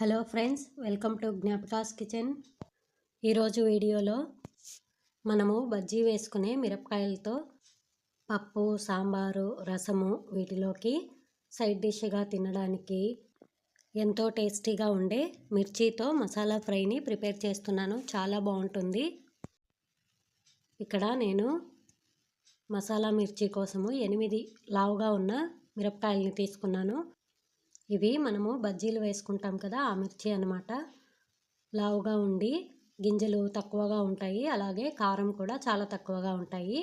Hello friends welcome to Gnapakas kitchen. ఈరోజు వీడియోలో మనము బజ్జీ వేసుకునే మిరపకాయలతో పప్పు సాంబారు రసము వీటిలోకి సైడ్ డిష్గా తినడానికి ఎంతో టేస్టీగా ఉండే మిర్చితో మసాలా ఫ్రైని ప్రిపేర్ చేస్తున్నాను. చాలా బాగుంటుంది. ఇక్కడ నేను మసాలా మిర్చి కోసము ఎనిమిది లావుగా ఉన్న మిరపకాయలని తీసుకున్నాను. ఇవి మనము బజ్జీలు వేసుకుంటాం కదా ఆ మిర్చి అనమాట లావుగా ఉండి గింజలు తక్కువగా ఉంటాయి. అలాగే కారం కూడా చాలా తక్కువగా ఉంటాయి.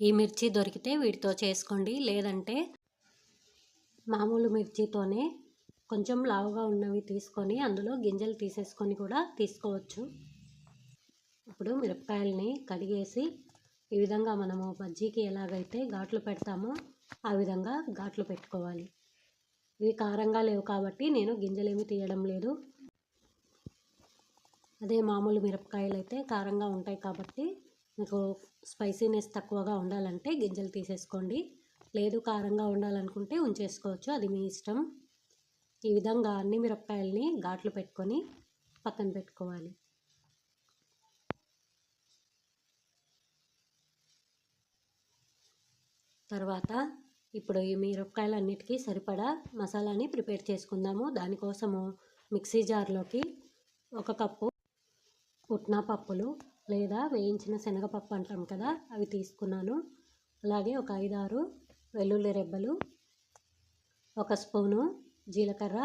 ఈ మిర్చి దొరికితే వీటితో చేసుకోండి. లేదంటే మామూలు మిర్చితోనే కొంచెం లావుగా ఉన్నవి తీసుకొని అందులో గింజలు తీసేసుకొని కూడా తీసుకోవచ్చు. ఇప్పుడు మిరపకాయలని కడిగేసి ఈ విధంగా మనము బజ్జీకి ఎలాగైతే ఘాట్లు పెడతామో ఆ విధంగా ఘాట్లు పెట్టుకోవాలి. ఇవి కారంగా లేవు కాబట్టి నేను గింజలేమి తీయడం లేదు. అదే మామూలు మిరపకాయలు అయితే కారంగా ఉంటాయి కాబట్టి మీకు స్పైసీనెస్ తక్కువగా ఉండాలంటే గింజలు తీసేసుకోండి. లేదు కారంగా ఉండాలనుకుంటే ఉంచేసుకోవచ్చు అది మీ ఇష్టం. ఈ విధంగా అన్ని మిరపకాయలని ఘాట్లు పెట్టుకొని పక్కన పెట్టుకోవాలి. తర్వాత ఇప్పుడు ఈ మిరపకాయలన్నిటికీ సరిపడా మసాలాని ప్రిపేర్ చేసుకుందాము. దానికోసము మిక్సీ జార్లోకి ఒక కప్పు పుట్నా పప్పులు లేదా వేయించిన శనగపప్పు అంటాం కదా అవి తీసుకున్నాను. అలాగే ఒక ఐదారు వెల్లుల్లి రెబ్బలు ఒక స్పూను జీలకర్ర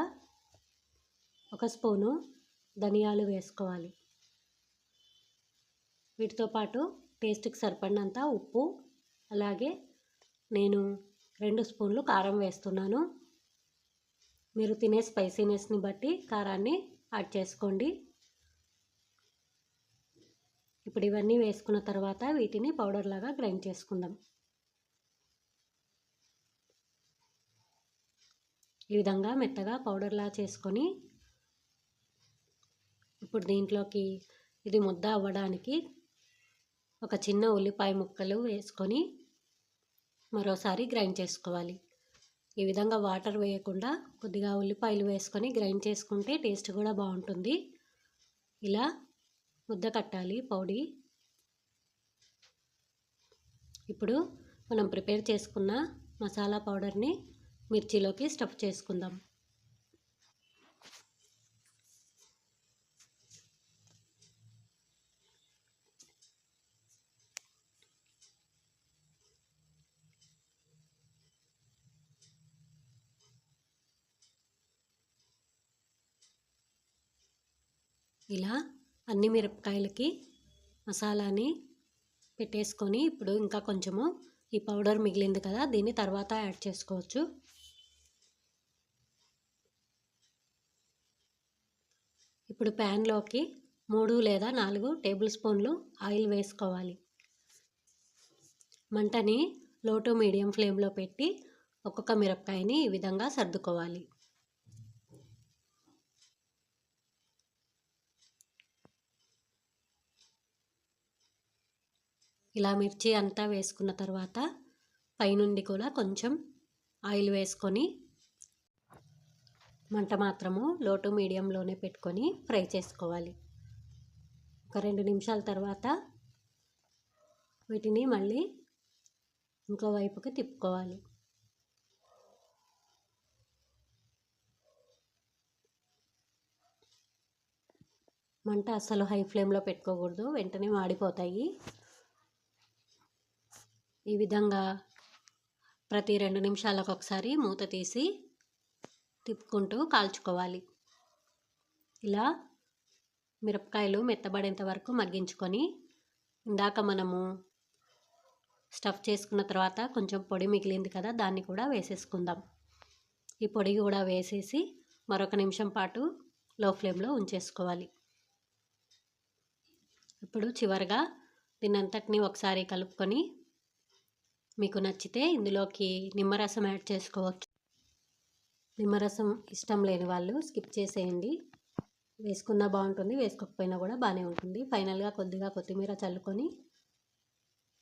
ఒక స్పూను ధనియాలు వేసుకోవాలి. వీటితో పాటు టేస్ట్కి సరిపడినంత ఉప్పు అలాగే నేను రెండు స్పూన్లు కారం వేస్తున్నాను. మీరు తినే స్పైసీనెస్ని బట్టి కారాన్ని యాడ్ చేసుకోండి. ఇప్పుడు ఇవన్నీ వేసుకున్న తర్వాత వీటిని పౌడర్ లాగా గ్రైండ్ చేసుకుందాం. ఈ విధంగా మెత్తగా పౌడర్లా చేసుకొని ఇప్పుడు దీంట్లోకి ఇది ముద్ద అవ్వడానికి ఒక చిన్న ఉల్లిపాయ ముక్కలు వేసుకొని మరోసారి గ్రైండ్ చేసుకోవాలి. ఈ విధంగా వాటర్ వేయకుండా కొద్దిగా ఉల్లిపాయలు వేసుకొని గ్రైండ్ చేసుకుంటే టేస్ట్ కూడా బాగుంటుంది. ఇలా ముద్ద కట్టాలి పౌడి. ఇప్పుడు మనం ప్రిపేర్ చేసుకున్న మసాలా పౌడర్ని మిర్చిలోకి స్టఫ్ చేసుకుందాం. ఇలా అన్ని మిరపకాయలకి మసాలాని పెట్టేసుకొని ఇప్పుడు ఇంకా కొంచెము ఈ పౌడర్ మిగిలింది కదా దీన్ని తర్వాత యాడ్ చేసుకోవచ్చు. ఇప్పుడు ప్యాన్లోకి మూడు లేదా నాలుగు టేబుల్ స్పూన్లు ఆయిల్ వేసుకోవాలి. మంటని లో టు మీడియం ఫ్లేమ్లో పెట్టి ఒక్కొక్క మిరపకాయని ఈ విధంగా సర్దుకోవాలి. ఇలా మిర్చి అంతా వేసుకున్న తర్వాత పైనుండి కూడా కొంచెం ఆయిల్ వేసుకొని మంట మాత్రము లోటు మీడియంలోనే పెట్టుకొని ఫ్రై చేసుకోవాలి. ఒక రెండు నిమిషాల తర్వాత వీటిని మళ్ళీ ఇంకో వైపుకి తిప్పుకోవాలి. మంట అస్సలు హై ఫ్లేమ్లో పెట్టుకోకూడదు వెంటనే మాడిపోతాయి. ఈ విధంగా ప్రతి రెండు నిమిషాలకు ఒకసారి మూత తీసి తిప్పుకుంటూ కాల్చుకోవాలి. ఇలా మిరపకాయలు మెత్తబడేంత వరకు మగ్గించుకొని ఇందాక మనము స్టఫ్ చేసుకున్న తర్వాత కొంచెం పొడి మిగిలింది కదా దాన్ని కూడా వేసేసుకుందాం. ఈ పొడి కూడా వేసేసి మరొక నిమిషం పాటు లో ఫ్లేమ్లో ఉంచేసుకోవాలి. ఇప్పుడు చివరిగా దీనంతటిని ఒకసారి కలుపుకొని మీకు నచ్చితే ఇందులోకి నిమ్మరసం యాడ్ చేసుకోవచ్చు. నిమ్మరసం ఇష్టం లేని వాళ్ళు స్కిప్ చేసేయండి. వేసుకున్నా బాగుంటుంది వేసుకోకపోయినా కూడా బాగానే ఉంటుంది. ఫైనల్గా కొద్దిగా కొత్తిమీర చల్లుకొని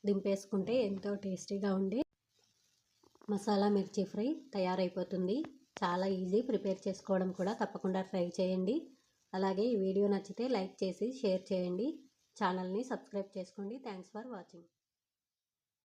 దింపేసుకుంటే ఎంతో టేస్టీగా ఉండే మసాలా మిర్చి ఫ్రై తయారైపోతుంది. చాలా ఈజీ ప్రిపేర్ చేసుకోవడం కూడా తప్పకుండా ట్రై చేయండి. అలాగే ఈ వీడియో నచ్చితే లైక్ చేసి షేర్ చేయండి. ఛానల్ని సబ్స్క్రైబ్ చేసుకోండి. Thanks for watching.